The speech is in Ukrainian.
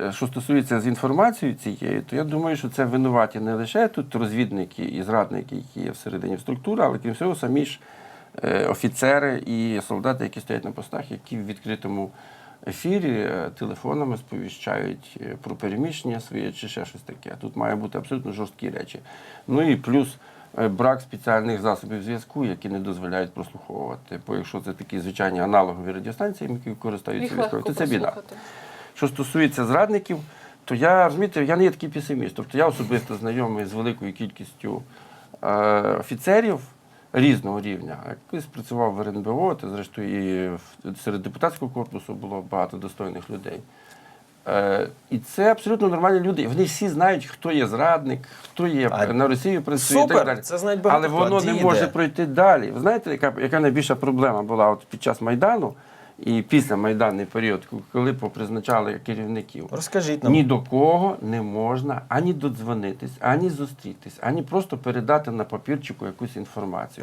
е, що стосується з інформацією цією, то я думаю, що це винуваті не лише тут розвідники і зрадники, які є всередині структури, але крім всього самі ж е, офіцери і солдати, які стоять на постах, які в відкритому ефірі е, телефонами сповіщають про переміщення своє чи ще щось таке. Тут має бути абсолютно жорсткі речі. Ну і плюс брак спеціальних засобів зв'язку, які не дозволяють прослуховувати. Бо якщо це такі звичайні аналогові радіостанції, які користуються військові, то це біда. Що стосується зрадників, то я розумієте, я не є такий песиміст. Тобто я особисто знайомий з великою кількістю е, офіцерів різного рівня. Я Колись працював в РНБО, то зрештою і серед депутатського корпусу було багато достойних людей. Е, і це абсолютно нормальні люди. Вони всі знають, хто є зрадник, хто є А на Росію працює і так далі. це знають багато Але воно не може пройти далі. Ви знаєте, яка, яка найбільша проблема була от під час Майдану і після Майданний період, коли попризначали керівників? Розкажіть нам. Ні до кого не можна ані додзвонитись, ані зустрітись, ані просто передати на папірчику якусь інформацію.